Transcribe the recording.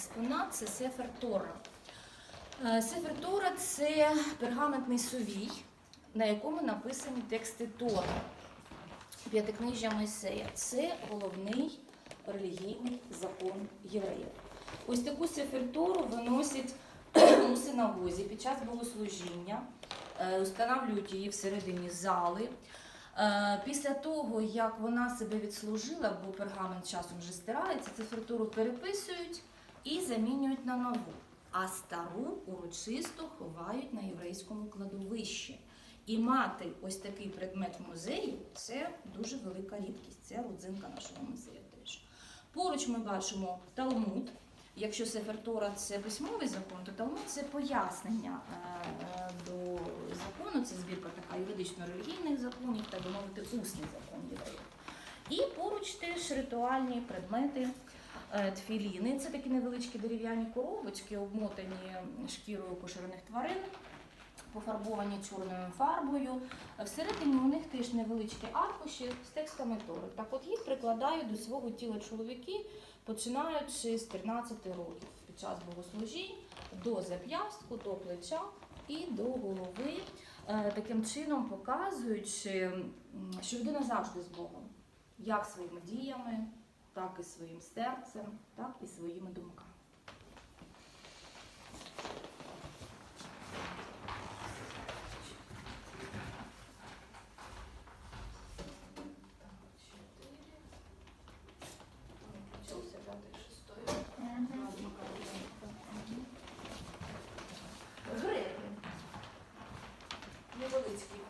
експонат це Сефер Тора. Е, Сефер Тора це пергаментний сувій, на якому написані тексти Тори. П'ятикнижжя Мойсея. Це головний релігійний закон євреїв. Ось таку Сефер Тору виносять у синагозі під час богослужіння, е, встановлюють її всередині зали. Е, Після того, як вона себе відслужила, бо пергамент часом вже стирається, цифертуру переписують і замінюють на нову. А стару урочисто ховають на єврейському кладовищі. І мати ось такий предмет в музеї це дуже велика рідкість. Це родзинка нашого музею теж. Поруч ми бачимо Талмуд. Якщо Сефер Тора це письмовий закон, то Талмуд це пояснення е, е, до закону, це збірка така юридично-релігійних законів, так би мовити, усний закон євреїв. І поруч теж ритуальні предмети тфіліни. Це такі невеличкі дерев'яні коробочки, обмотані шкірою поширених тварин, пофарбовані чорною фарбою. Всередині у них теж невеличкі аркуші з текстами Тори. Так от їх прикладають до свого тіла чоловіки, починаючи з 13 років під час богослужінь до зап'ястку, до плеча і до голови, е, таким чином показуючи, що людина завжди з Богом, як своїми діями, так і своїм серцем, так і своїми думками. Гребень. Невелицький